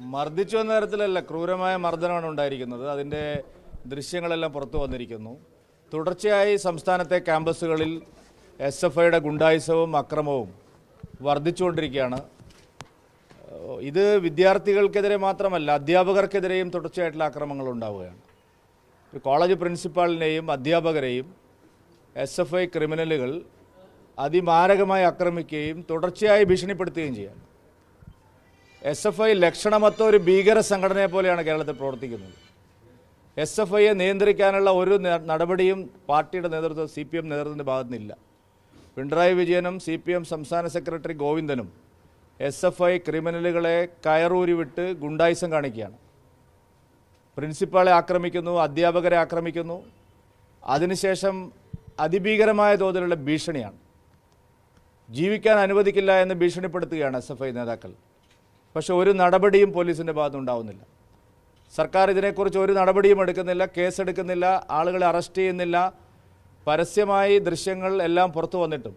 മർദ്ദിച്ചു എന്ന തരത്തിലല്ല ക്രൂരമായ മർദ്ദനമാണ് ഉണ്ടായിരിക്കുന്നത്. അതിന്റെ ദൃശ്യങ്ങളെല്ലാം പുറത്തു വന്നിരിക്കുന്നു. തുടർച്ചയായി സംസ്ഥാനത്തെ ക്യാമ്പസുകളിൽ എസ് എഫ് ഐയുടെ ഗുണ്ടായുസവും അക്രമവും വർദ്ധിച്ചുകൊണ്ടിരിക്കുകയാണ്. ഇത് വിദ്യാർത്ഥികൾക്കെതിരെ മാത്രമല്ല അധ്യാപകർക്കെതിരെയും തുടർച്ചയായിട്ടുള്ള ആക്രമങ്ങൾ ഉണ്ടാവുകയാണ്. ഒരു കോളേജ് പ്രിൻസിപ്പാളിനെയും അധ്യാപകരെയും എസ് എഫ് ഐ ക്രിമിനലുകൾ അതിമാരകമായി ആക്രമിക്കുകയും തുടർച്ചയായി ഭീഷണിപ്പെടുത്തുകയും ചെയ്യാണ് എസ് എഫ് ഐ ലക്ഷണമൊത്ത ഒരു ഭീകര സംഘടനയെ പോലെയാണ് കേരളത്തിൽ പ്രവർത്തിക്കുന്നത്. എസ് എഫ് ഐയെ നിയന്ത്രിക്കാനുള്ള ഒരു നടപടിയും പാർട്ടിയുടെ നേതൃത്വം സി പി എം നേതൃത്വത്തിന്റെ ഭാഗത്തു നിന്നില്ല പിണറായി വിജയനും സി പി എം സംസ്ഥാന സെക്രട്ടറി ഗോവിന്ദനും എസ് എഫ് ഐ ക്രിമിനലുകളെ കയറൂരി വിട്ട് ഗുണ്ടായുസം കാണിക്കുകയാണ്. പ്രിൻസിപ്പാളെ ആക്രമിക്കുന്നു അധ്യാപകരെ ആക്രമിക്കുന്നു. അതിനുശേഷം അതിഭീകരമായ തോതിലുള്ള ഭീഷണിയാണ്. ജീവിക്കാൻ അനുവദിക്കില്ല എന്ന് ഭീഷണിപ്പെടുത്തുകയാണ് എസ് നേതാക്കൾ. പക്ഷെ ഒരു നടപടിയും പോലീസിന്റെ ഭാഗത്തുനിന്നുണ്ടാവുന്നില്ല സർക്കാർ ഇതിനെക്കുറിച്ച് ഒരു നടപടിയും എടുക്കുന്നില്ല കേസെടുക്കുന്നില്ല ആളുകളെ അറസ്റ്റ് ചെയ്യുന്നില്ല. പരസ്യമായി ദൃശ്യങ്ങൾ എല്ലാം പുറത്തു വന്നിട്ടും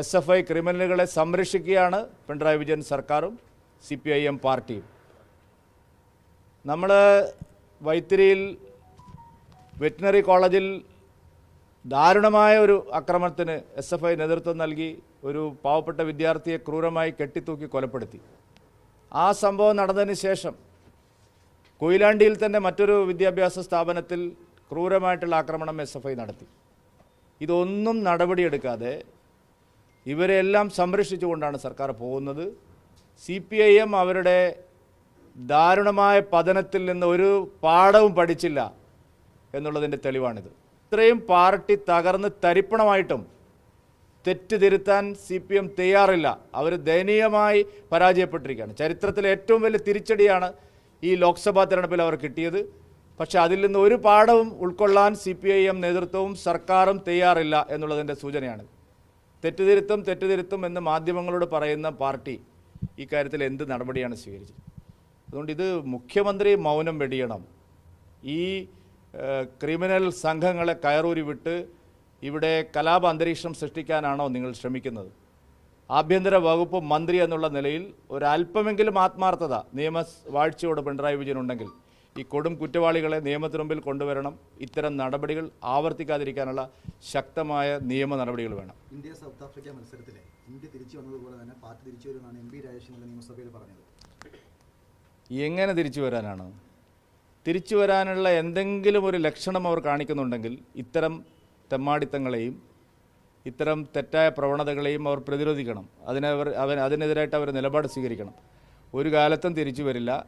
എസ് എഫ് ഐ ക്രിമിനലുകളെ സംരക്ഷിക്കുകയാണ് പിണറായി വിജയൻ സർക്കാരും സി പി ഐ എം പാർട്ടിയും. നമ്മൾ വൈത്തിരിയിൽ വെറ്റിനറി കോളേജിൽ ദാരുണമായ ഒരു ആക്രമണത്തിന് എസ് എഫ് ഐ നേതൃത്വം നൽകി ഒരു പാവപ്പെട്ട വിദ്യാർത്ഥിയെ ക്രൂരമായി കെട്ടിത്തൂക്കി കൊലപ്പെടുത്തി. ആ സംഭവം നടന്നതിന് ശേഷം കൊയിലാണ്ടിയിൽ തന്നെ മറ്റൊരു വിദ്യാഭ്യാസ സ്ഥാപനത്തിൽ ക്രൂരമായിട്ടുള്ള ആക്രമണം എസ് എഫ് ഐ നടത്തി. ഇതൊന്നും നടപടിയെടുക്കാതെ ഇവരെല്ലാം സംരക്ഷിച്ചുകൊണ്ടാണ് സർക്കാർ പോകുന്നത്. സി പി ഐ എം അവരുടെ ദാരുണമായ പതനത്തിൽ നിന്ന് ഒരു പാഠവും പഠിച്ചില്ല എന്നുള്ളതിന്റെ തെളിവാണിത്. ഇത്രയും പാർട്ടി തകർന്ന് തരിപ്പണമായിട്ടും തെറ്റ് തിരുത്താൻ സി പി എം തയ്യാറില്ല. അവർ ദയനീയമായി പരാജയപ്പെട്ടിരിക്കുകയാണ്. ചരിത്രത്തിലെ ഏറ്റവും വലിയ തിരിച്ചടിയാണ് ഈ ലോക്സഭാ തെരഞ്ഞെടുപ്പിൽ അവർ കിട്ടിയത്. പക്ഷേ അതിൽ നിന്ന് ഒരു പാഠവും ഉൾക്കൊള്ളാൻ സി പി ഐ എം നേതൃത്വവും സർക്കാരും തയ്യാറില്ല എന്നുള്ളതിന്റെ സൂചനയാണ്. തെറ്റുതിരുത്തും തെറ്റുതിരുത്തും എന്ന് മാധ്യമങ്ങളോട് പറയുന്ന പാർട്ടി ഈ കാര്യത്തിൽ എന്ത് നടപടിയാണ് സ്വീകരിച്ചത്? അതുകൊണ്ട് ഇത് മുഖ്യമന്ത്രി മൗനം വെടിയണം. ഈ ക്രിമിനൽ സംഘങ്ങളെ കയറൂരി വിട്ട് ഇവിടെ കലാപ അന്തരീക്ഷം സൃഷ്ടിക്കാനാണോ നിങ്ങൾ ശ്രമിക്കുന്നത്? ആഭ്യന്തര വകുപ്പ് മന്ത്രി എന്നുള്ള നിലയിൽ ഒരല്പമെങ്കിലും ആത്മാർത്ഥത നിയമ വാഴ്ചയോട് പിണറായി വിജയൻ ഉണ്ടെങ്കിൽ ഈ കൊടും കുറ്റവാളികളെ നിയമത്തിന് മുമ്പിൽ കൊണ്ടുവരണം. ഇത്തരം നടപടികൾ ആവർത്തിക്കാതിരിക്കാനുള്ള ശക്തമായ നിയമ നടപടികൾ വേണം. ഇന്ത്യ സൗത്ത് ആഫ്രിക്ക മത്സരത്തിലെ ഇന്ത്യ തിരിച്ചു വന്നതുപോലെ തന്നെ പാർട്ടി തിരിച്ചു വരുമെന്നാണ് എം പി രാജേഷ് ഇന്നലെ നിയമസഭയിൽ പറഞ്ഞത്. എങ്ങനെ തിരിച്ചു വരാനാണ്? തിരിച്ചു വരാനുള്ള എന്തെങ്കിലും ഒരു ലക്ഷണം അവർ കാണിക്കുന്നുണ്ടെങ്കിൽ ഇത്തരം തെമ്മാടിത്തങ്ങളെയും ഇത്തരം തെറ്റായ പ്രവണതകളെയും അവർ പ്രതിരോധിക്കണം. അതിനവർ അവൻ അതിനെതിരായിട്ട് അവർ നിലപാട് സ്വീകരിക്കണം. ഒരു കാലത്തും തിരിച്ചു വരില്ല.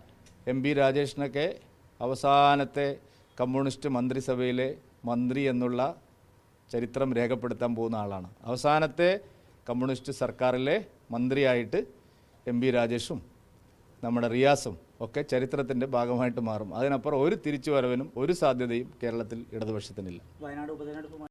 എം പി രാജേഷിനൊക്കെ അവസാനത്തെ കമ്മ്യൂണിസ്റ്റ് മന്ത്രിസഭയിലെ മന്ത്രി എന്നുള്ള ചരിത്രം രേഖപ്പെടുത്താൻ പോകുന്ന ആളാണ്. അവസാനത്തെ കമ്മ്യൂണിസ്റ്റ് സർക്കാരിലെ മന്ത്രിയായിട്ട് എം പി രാജേഷും നമ്മുടെ റിയാസും ഒക്കെ ചരിത്രത്തിന്റെ ഭാഗമായിട്ട് മാറും. അതിനപ്പുറം ഒരു തിരിച്ചുവരവിനും ഒരു സാധ്യതയും കേരളത്തിൽ ഇടതുപക്ഷത്തിനില്ല. വയനാട് ഉപതെരഞ്ഞെടുപ്പ്